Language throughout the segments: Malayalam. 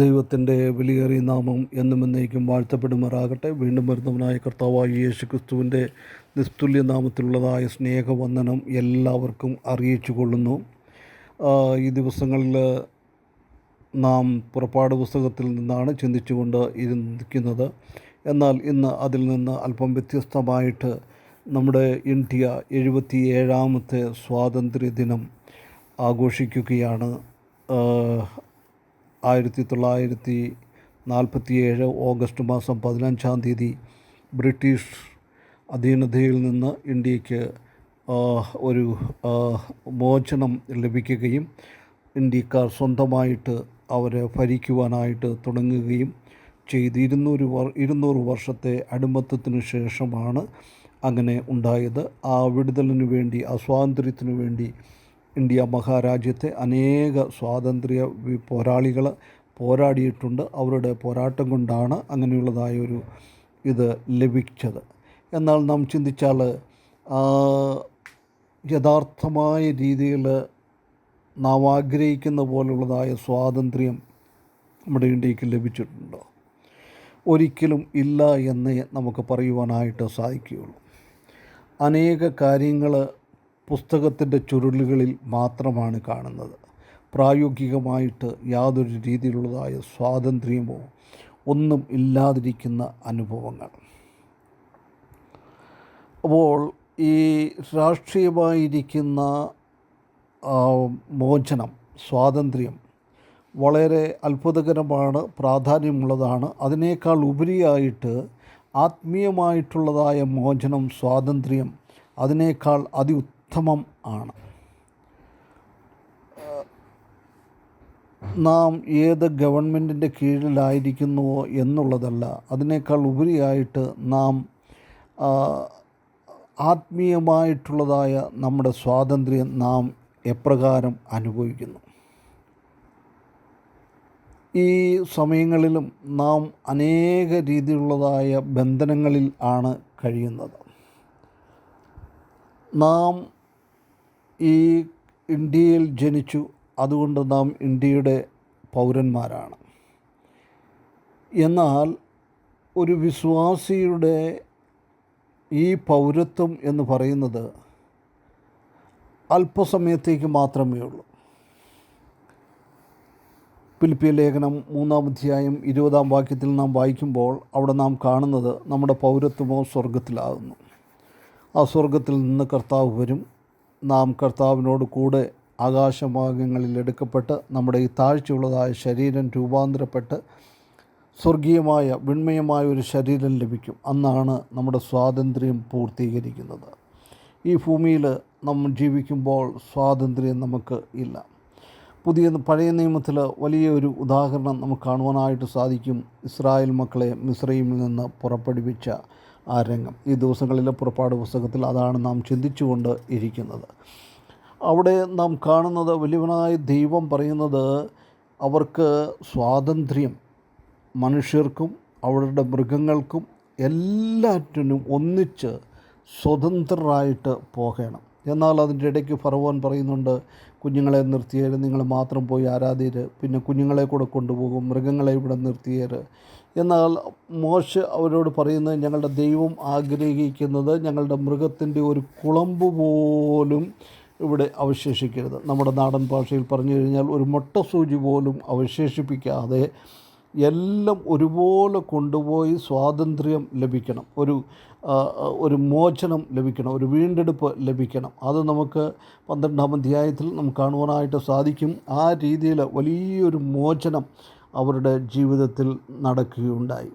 ദൈവത്തിന്റെ വിലയേറിയ നാമം എന്നും എന്നേക്കും വാഴ്ത്തപ്പെടുമാറാകട്ടെ. വീണ്ടും വരുന്നവനായ കർത്താവായി യേശു ക്രിസ്തുവിന്റെ നിസ്തുല്യ നാമത്തിലുള്ളതായ സ്നേഹവന്ദനം എല്ലാവർക്കും അറിയിച്ചു കൊള്ളുന്നു. ഈ ദിവസങ്ങളിൽ നാം പുറപ്പാട് പുസ്തകത്തിൽ നിന്നാണ് ചിന്തിച്ചുകൊണ്ട് ഇരിക്കുന്നത്. എന്നാൽ ഇന്ന് അതിൽ നിന്ന് അല്പം വ്യത്യസ്തമായിട്ട് നമ്മുടെ ഇന്ത്യ എഴുപത്തി ഏഴാമത്തെ സ്വാതന്ത്ര്യ ദിനം ആഘോഷിക്കുകയാണ് ആയിരത്തി തൊള്ളായിരത്തി നാൽപ്പത്തിയേഴ് ഓഗസ്റ്റ് മാസം പതിനഞ്ചാം തീയതി ബ്രിട്ടീഷ് അധീനതയിൽ നിന്ന് ഇന്ത്യയ്ക്ക് ഒരു മോചനം ലഭിക്കുകയും ഇന്ത്യക്കാർ സ്വന്തമായിട്ട് അവരെ ഭരിക്കുവാനായിട്ട് തുടങ്ങുകയും ചെയ്ത് ഇരുന്നൂറ് വർ ഇരുന്നൂറ് വർഷത്തെ അടിമത്തത്തിന് ശേഷമാണ് അങ്ങനെ ഉണ്ടായത്. ആ വിടുതലിനു വേണ്ടി ആ സ്വാതന്ത്ര്യത്തിനു വേണ്ടി ഇന്ത്യ മഹാരാജ്യത്തെ അനേക സ്വാതന്ത്ര്യ പോരാളികൾ പോരാടിയിട്ടുണ്ട്. അവരുടെ പോരാട്ടം കൊണ്ടാണ് അങ്ങനെയുള്ളതായ ഒരു ഇത് ലഭിച്ചത്. എന്നാൽ നാം ചിന്തിച്ചാൽ യഥാർത്ഥമായ രീതിയിൽ നാം ആഗ്രഹിക്കുന്ന പോലുള്ളതായ സ്വാതന്ത്ര്യം നമ്മുടെ ഇന്ത്യയ്ക്ക് ലഭിച്ചിട്ടുണ്ടോ? ഒരിക്കലും ഇല്ല എന്നേ നമുക്ക് പറയുവാനായിട്ട് സാധിക്കുകയുള്ളൂ. അനേക കാര്യങ്ങൾ പുസ്തകത്തിന്റെ ചുരുളുകളിൽ മാത്രമാണ് കാണുന്നത്. പ്രായോഗികമായിട്ട് യാതൊരു രീതിയിലുള്ളതായ സ്വാതന്ത്ര്യമോ ഒന്നും ഇല്ലാതിരിക്കുന്ന അനുഭവങ്ങൾ. അപ്പോൾ ഈ രാഷ്ട്രീയമായിരിക്കുന്ന മോചനം സ്വാതന്ത്ര്യം വളരെ അത്ഭുതകരമാണ് പ്രാധാന്യമുള്ളതാണ്. അതിനേക്കാൾ ഉപരിയായിട്ട് ആത്മീയമായിട്ടുള്ളതായ മോചനം സ്വാതന്ത്ര്യം അതിനേക്കാൾ അതിഉത്തമം ആണ്. നാം ഏത് ഗവൺമെന്റിന്റെ കീഴിലായിരിക്കുന്നുവോ എന്നുള്ളതല്ല അതിനേക്കാൾ ഉപരിയായിട്ട് നാം ആത്മീയമായിട്ടുള്ളതായ നമ്മുടെ സ്വാതന്ത്ര്യം നാം എപ്രകാരം അനുഭവിക്കുന്നു. ഈ സമയങ്ങളിലും നാം അനേക രീതിയിലുള്ളതായ ബന്ധനങ്ങളിൽ ആണ് കഴിയുന്നത്. നാം ഈ ഇന്ത്യയിൽ ജനിച്ചു. അതുകൊണ്ട് നാം ഇന്ത്യയുടെ പൗരന്മാരാണ്. എന്നാൽ ഒരു വിശ്വാസിയുടെ ഈ പൗരത്വം എന്ന് പറയുന്നത് അല്പസമയത്തേക്ക് മാത്രമേ ഉള്ളൂ. പിലിപ്പിയ ലേഖനം മൂന്നാം അധ്യായം ഇരുപതാം വാക്യത്തിൽ നാം വായിക്കുമ്പോൾ അവിടെ നാം കാണുന്നത് നമ്മുടെ പൗരത്വമോ സ്വർഗത്തിലാകുന്നു ആ സ്വർഗത്തിൽ നിന്ന് കർത്താവ് വരും. നാം കർത്താവിനോട് കൂടെ ആകാശമാർഗങ്ങളിൽ എടുക്കപ്പെട്ട് നമ്മുടെ ഈ താഴ്ചയുള്ളതായ ശരീരം രൂപാന്തരപ്പെട്ട് സ്വർഗീയമായ വിൺമയമായ ഒരു ശരീരം ലഭിക്കും. അന്നാണ് നമ്മുടെ സ്വാതന്ത്ര്യം പൂർത്തീകരിക്കുന്നത്. ഈ ഭൂമിയിൽ നമ്മൾ ജീവിക്കുമ്പോൾ സ്വാതന്ത്ര്യം നമുക്ക് ഇല്ല. പുതിയ പഴയ നിയമത്തിൽ വലിയ ഒരു ഉദാഹരണം നമുക്ക് കാണുവാനായിട്ട് സാധിക്കും. ഇസ്രായേൽ മക്കളെ മിസ്രൈമിൽ നിന്ന് പുറപ്പെടുവിച്ച ആ രംഗം. ഈ ദിവസങ്ങളിലെ പുറപ്പാട് പുസ്തകത്തിൽ അതാണ് നാം ചിന്തിച്ചുകൊണ്ട് ഇരിക്കുന്നത്. അവിടെ നാം കാണുന്നത് വലിയവനായ ദൈവം പറയുന്നത് അവർക്ക് സ്വാതന്ത്ര്യം മനുഷ്യർക്കും അവരുടെ മൃഗങ്ങൾക്കും എല്ലാറ്റിനും ഒന്നിച്ച് സ്വതന്ത്രരായിട്ട് പോകണം. എന്നാൽ അതിന്റെ ഇടയ്ക്ക് ഫറവോൻ പറയുന്നുണ്ട് കുഞ്ഞുങ്ങളെ നിർത്തിയേര് നിങ്ങൾ മാത്രം പോയി ആരാധീര്. പിന്നെ കുഞ്ഞുങ്ങളെ കൂടെ കൊണ്ടുപോകും മൃഗങ്ങളെ ഇവിടെ നിർത്തിയേര്. എന്നാൽ മോശ അവരോട് പറയുന്നത് ഞങ്ങളുടെ ദൈവം ആഗ്രഹിക്കുന്നത് ഞങ്ങളുടെ മൃഗത്തിന്റെ ഒരു കുളമ്പ് പോലും ഇവിടെ അവശേഷിക്കരുത്. നമ്മുടെ നാടൻ ഭാഷയിൽ പറഞ്ഞു കഴിഞ്ഞാൽ ഒരു മുട്ട സൂചി പോലും അവശേഷിപ്പിക്കാതെ എല്ലാം ഒരുപോലെ കൊണ്ടുപോയി സ്വാതന്ത്ര്യം ലഭിക്കണം. ഒരു ഒരു മോചനം ലഭിക്കണം. ഒരു വീണ്ടെടുപ്പ് ലഭിക്കണം. അത് നമുക്ക് പന്ത്രണ്ടാം അധ്യായത്തിൽ നമുക്ക് കാണുവാനായിട്ട് സാധിക്കും. ആ രീതിയിൽ വലിയൊരു മോചനം അവരുടെ ജീവിതത്തിൽ നടക്കുകയുണ്ടായി.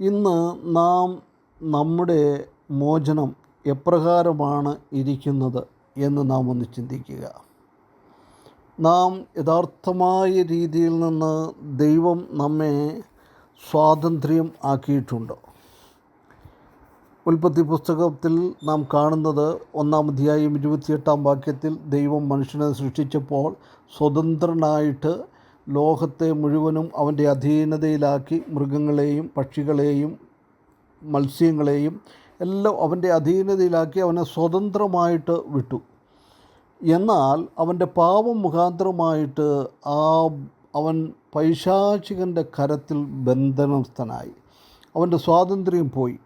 ഇന്ന് നാം നമ്മുടെ മോചനം എപ്രകാരമാണ് ഇരിക്കുന്നത് എന്ന് നാം ഒന്ന് ചിന്തിക്കുക. നാം യഥാർത്ഥമായ രീതിയിൽ നിന്ന് ദൈവം നമ്മെ സ്വാതന്ത്ര്യം ആക്കിയിട്ടുണ്ടോ? ഉൽപ്പത്തി പുസ്തകത്തിൽ നാം കാണുന്നത് ഒന്നാം അധ്യായം ഇരുപത്തിയെട്ടാം വാക്യത്തിൽ ദൈവം മനുഷ്യനെ സൃഷ്ടിച്ചപ്പോൾ സ്വതന്ത്രനായിട്ട് ലോകത്തെ മുഴുവനും അവന്റെ അധീനതയിലാക്കി മൃഗങ്ങളെയും പക്ഷികളെയും മത്സ്യങ്ങളെയും എല്ലാം അവന്റെ അധീനതയിലാക്കി അവനെ സ്വതന്ത്രമായിട്ട് വിട്ടു. എന്നാൽ അവന്റെ പാപം മുഖാന്തരമായിട്ട് ആ അവൻ പൈശാചികന്റെ കരത്തിൽ ബന്ധനസ്ഥനായി. അവന്റെ സ്വാതന്ത്ര്യം പോയി.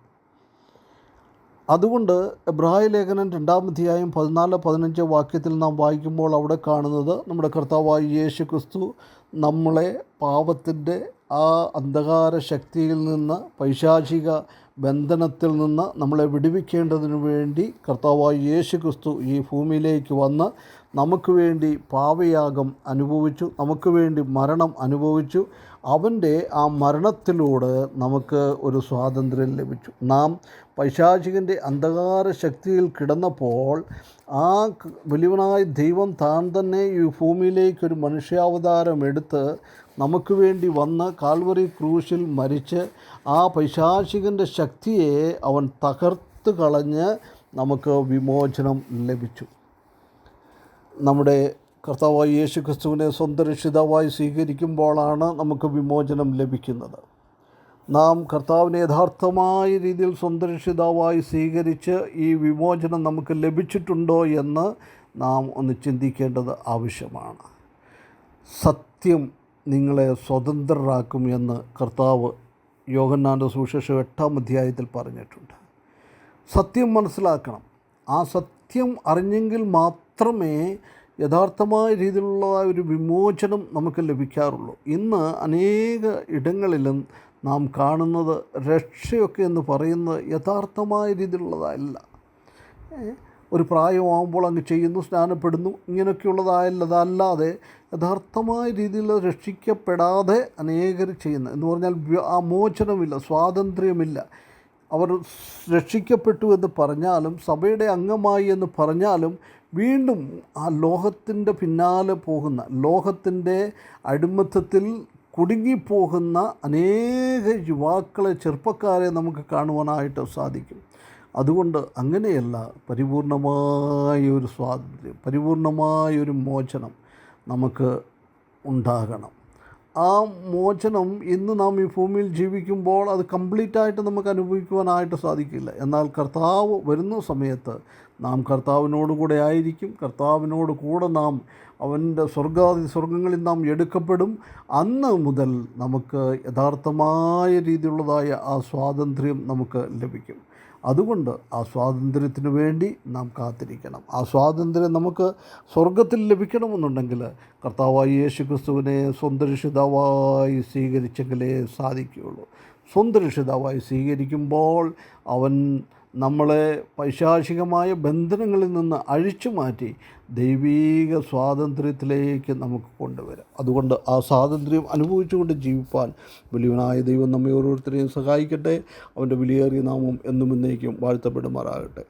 അതുകൊണ്ട് എബ്രായ ലേഖനം രണ്ടാം അധ്യായം പതിനാല് പതിനഞ്ച് വാക്യത്തിൽ നാം വായിക്കുമ്പോൾ അവിടെ കാണുന്നത് നമ്മുടെ കർത്താവായ യേശു ക്രിസ്തു നമ്മളെ പാപത്തിന്റെ ആ അന്ധകാര ശക്തിയിൽ നിന്ന് പൈശാചിക ബന്ധനത്തിൽ നിന്ന് നമ്മളെ വിടുവിക്കേണ്ടതിനു വേണ്ടി കർത്താവായ യേശു ക്രിസ്തു ഈ ഭൂമിയിലേക്ക് വന്ന് നമുക്ക് വേണ്ടി പാവയാഗം അനുഭവിച്ചു നമുക്ക് വേണ്ടി മരണം അനുഭവിച്ചു. അവന്റെ ആ മരണത്തിലൂടെ നമുക്ക് ഒരു സ്വാതന്ത്ര്യം ലഭിച്ചു. നാം പൈശാചികന്റെ അന്ധകാര ശക്തിയിൽ കിടന്നപ്പോൾ ആ വലിയവനായ ദൈവം താൻ തന്നെ ഈ ഭൂമിയിലേക്ക് ഒരു മനുഷ്യാവതാരം എടുത്ത് നമുക്ക് വേണ്ടി വന്ന് കാൽവറി ക്രൂശിൽ മരിച്ച് ആ പൈശാചികന്റെ ശക്തിയെ അവൻ തകർത്ത് കളഞ്ഞ് നമുക്ക് വിമോചനം ലഭിച്ചു. നമ്മുടെ കർത്താവായ യേശു ക്രിസ്തുവിനെ സ്വന്തം രക്ഷിതാവായി സ്വീകരിക്കുമ്പോഴാണ് നമുക്ക് വിമോചനം ലഭിക്കുന്നത്. നാം കർത്താവിനെ യഥാർത്ഥമായ രീതിയിൽ സ്വന്തം രക്ഷിതാവായി സ്വീകരിച്ച് ഈ വിമോചനം നമുക്ക് ലഭിച്ചിട്ടുണ്ടോ എന്ന് നാം ഒന്ന് ചിന്തിക്കേണ്ടത് ആവശ്യമാണ്. സത്യം നിങ്ങളെ സ്വതന്ത്രരാക്കും എന്ന് കർത്താവ് യോഗന്നാന്റെ സുവിശേഷം എട്ടാം അധ്യായത്തിൽ പറഞ്ഞിട്ടുണ്ട്. സത്യം മനസ്സിലാക്കണം. ആ സത്യം അറിഞ്ഞെങ്കിൽ മാത്രമേ യഥാർത്ഥമായ രീതിയിലുള്ള ഒരു വിമോചനം നമുക്ക് ലഭിക്കാറുള്ളൂ. ഇന്ന് അനേക ഇടങ്ങളിലും നാം കാണുന്നത് രക്ഷയൊക്കെ എന്ന് പറയുന്നത് യഥാർത്ഥമായ രീതിയിലുള്ളതല്ല. ഒരു പ്രായമാകുമ്പോൾ അങ്ങ് ചെയ്യുന്നു സ്നാനപ്പെടുന്നു ഇങ്ങനെയൊക്കെയുള്ളതായല്ല അതല്ലാതെ യഥാർത്ഥമായ രീതിയിൽ രക്ഷിക്കപ്പെടാതെ അനേകർ ചെയ്യുന്നു. എന്ന് പറഞ്ഞാൽ ആ മോചനമില്ല സ്വാതന്ത്ര്യമില്ല. അവർ രക്ഷിക്കപ്പെട്ടു എന്ന് പറഞ്ഞാലും സഭയുടെ അംഗമായി എന്ന് പറഞ്ഞാലും വീണ്ടും ആ ലോഹത്തിന്റെ പിന്നാലെ പോകുന്ന ലോഹത്തിന്റെ അടിമത്തത്തിൽ കുടുങ്ങിപ്പോകുന്ന അനേക യുവാക്കളെ ചെറുപ്പക്കാരെ നമുക്ക് കാണുവാനായിട്ട് സാധിക്കും. അതുകൊണ്ട് അങ്ങനെയല്ല പരിപൂർണമായൊരു സ്വാതന്ത്ര്യം പരിപൂർണമായൊരു മോചനം നമുക്ക് ഉണ്ടാകണം. ആ മോചനം ഇന്ന് നാം ഈ ഭൂമിയിൽ ജീവിക്കുമ്പോൾ അത് കംപ്ലീറ്റ് ആയിട്ട് നമുക്ക് അനുഭവിക്കുവാനായിട്ട് സാധിക്കില്ല. എന്നാൽ കർത്താവ് വരുന്ന സമയത്ത് നാം കർത്താവിനോട് കൂടെ ആയിരിക്കും. കർത്താവിനോട് കൂടെ നാം അവന്റെ സ്വർഗാദി സ്വർഗങ്ങളിൽ നാം എടുക്കപ്പെടും. അന്ന് മുതൽ നമുക്ക് യഥാർത്ഥമായ രീതിയിലുള്ളതായ ആ സ്വാതന്ത്ര്യം നമുക്ക് ലഭിക്കും. അതുകൊണ്ട് ആ സ്വാതന്ത്ര്യത്തിന് വേണ്ടി നാം കാത്തിരിക്കണം. ആ സ്വാതന്ത്ര്യം നമുക്ക് സ്വർഗത്തിൽ ലഭിക്കണമെന്നുണ്ടെങ്കിൽ കർത്താവായ യേശു ക്രിസ്തുവിനെ സ്വന്തം രക്ഷിതാവായി സ്വീകരിച്ചെങ്കിലേ സാധിക്കുകയുള്ളൂ. സ്വന്തം രക്ഷിതാവായി സ്വീകരിക്കുമ്പോൾ അവൻ നമ്മളെ പൈശാചികമായ ബന്ധനങ്ങളിൽ നിന്ന് അഴിച്ചു മാറ്റി ദൈവീക സ്വാതന്ത്ര്യത്തിലേക്ക് നമുക്ക് കൊണ്ടുവരാം. അതുകൊണ്ട് ആ സ്വാതന്ത്ര്യം അനുഭവിച്ചുകൊണ്ട് ജീവിപ്പാൻ വലിയവനായ ദൈവം നമ്മെ ഓരോരുത്തരെയും സഹായിക്കട്ടെ. അവന്റെ വിലയേറിയ നാമം എന്നും എന്നേക്കും വാഴ്ത്തപ്പെടുമാറാകട്ടെ.